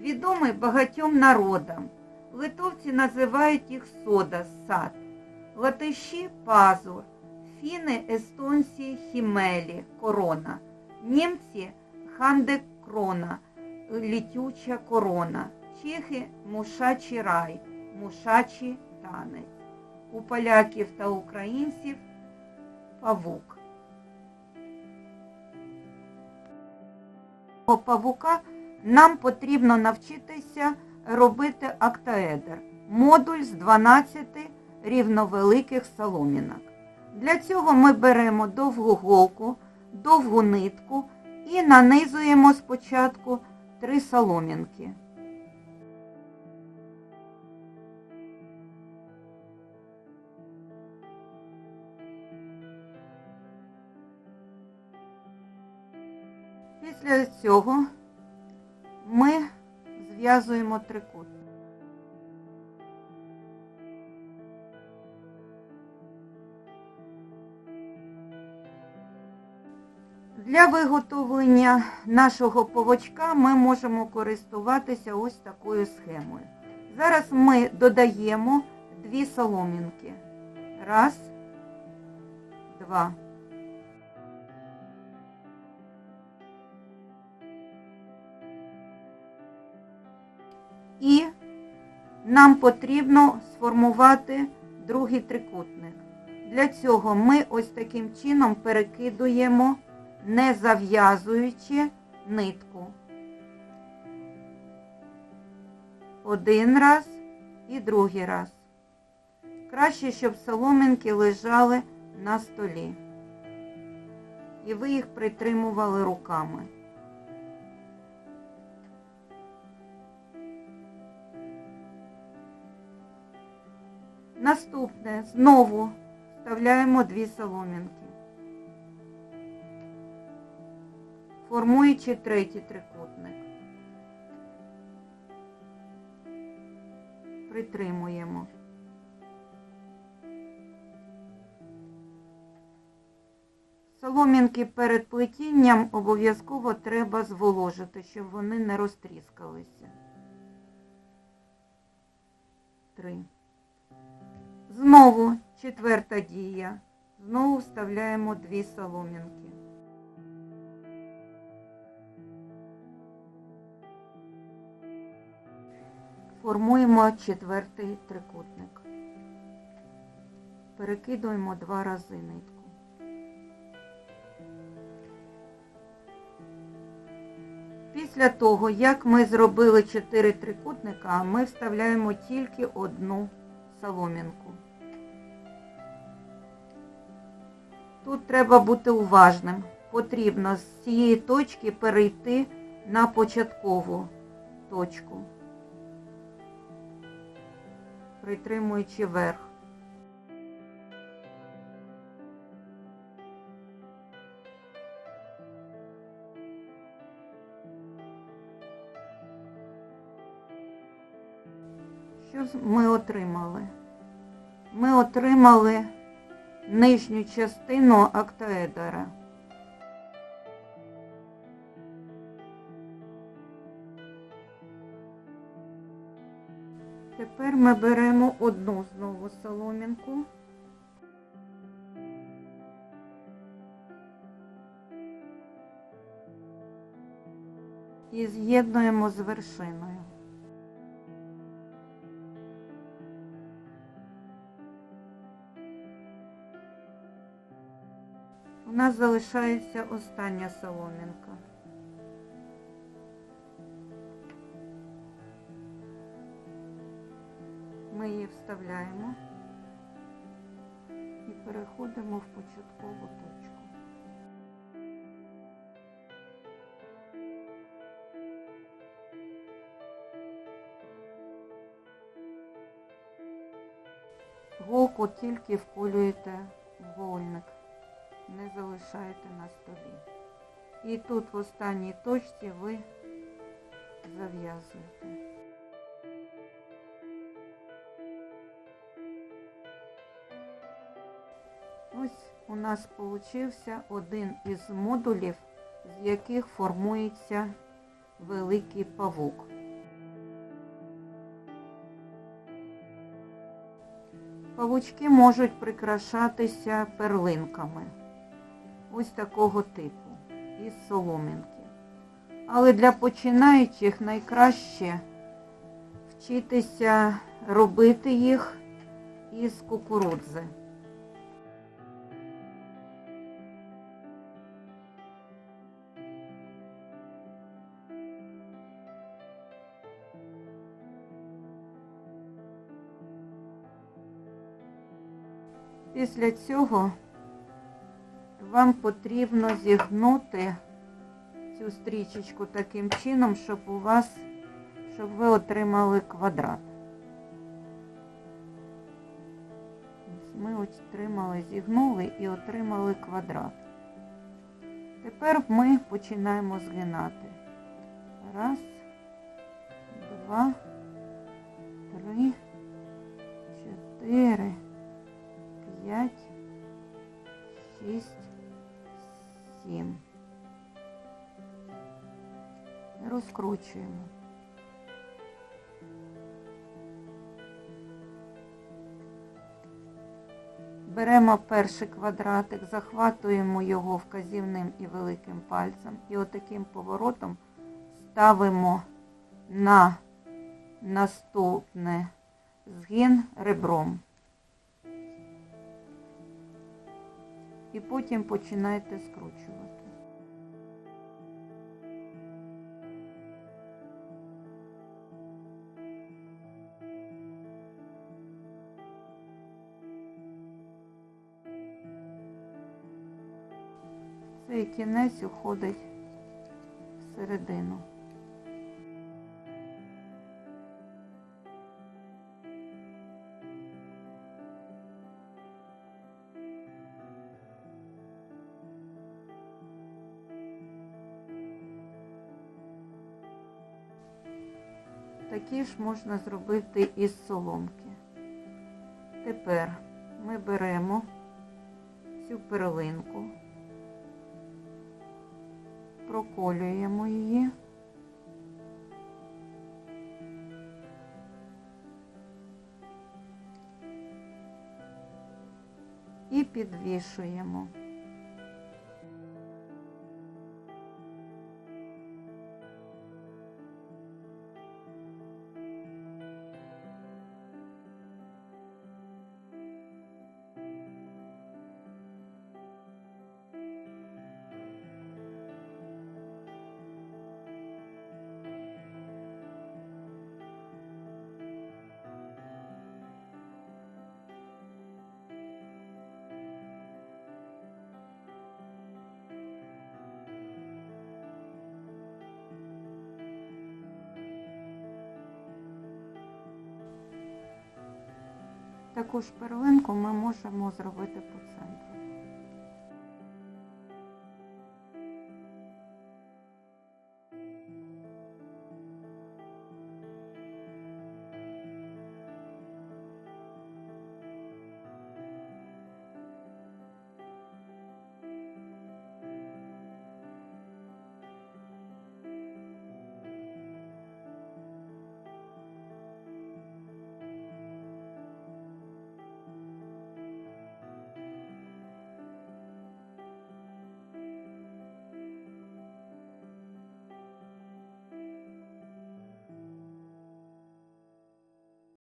відомий багатьом народам. Литовці називають їх сода, сад, латиші пазур, фіни, естонці хімелі, корона, німці хандекрона, літюча корона, чехи мушачий рай, мушачий танець. У поляків та українців павук. Павука нам потрібно навчитися робити октаедр, модуль з 12 рівновеликих соломінок. Для цього ми беремо довгу голку, довгу нитку і нанизуємо спочатку три соломінки. Після цього ми зв'язуємо трикутник. Для виготовлення нашого повочка ми можемо користуватися ось такою схемою. Зараз ми додаємо дві соломінки. Раз, два. Нам потрібно сформувати другий трикутник. Для цього ми ось таким чином перекидуємо, не зав'язуючи нитку. Один раз і другий раз. Краще, щоб соломинки лежали на столі. І ви їх притримували руками. Наступне знову вставляємо дві соломінки, формуючи третій трикутник. Притримуємо. Соломінки перед плетінням обов'язково треба зволожити, щоб вони не розтріскалися. Три. Знову четверта дія. Знову вставляємо дві соломінки. Формуємо четвертий трикутник. Перекидуємо два рази нитку. Після того, як ми зробили чотири трикутника, ми вставляємо тільки одну соломінку. Тут треба бути уважним. Потрібно з цієї точки перейти на початкову точку, притримуючи верх. Що ми отримали? Ми отримали нижню частину октаедра. Тепер ми беремо одну знову соломінку. І з'єднуємо з вершиною. Нас залишається остання соломінка. Ми її вставляємо і переходимо в початкову точку. Голку тільки вколюєте в вольник не залишаєте на столі. І тут в останній точці ви зав'язуєте. Ось у нас получився один із модулів, з яких формується великий павук. Павучки можуть прикрашатися перлинками. Ось такого типу, із соломинки. Але для починаючих найкраще вчитися робити їх із кукурудзи. Після цього вам потрібно зігнути цю стрічечку таким чином, щоб у вас, щоб ви отримали квадрат. Ми отримали, зігнули і отримали квадрат. Тепер ми починаємо згинати. Раз, два, три, чотири, п'ять, шість, сім. Розкручуємо. Беремо перший квадратик, захватуємо його вказівним і великим пальцем і отаким поворотом ставимо на наступне згин ребром. І потім починайте скручувати. Цей кінець уходить всередину. Такі ж можна зробити із соломки. Тепер ми беремо цю перлинку, проколюємо її. І підвішуємо. Таку ж перлинку ми можемо зробити по центру.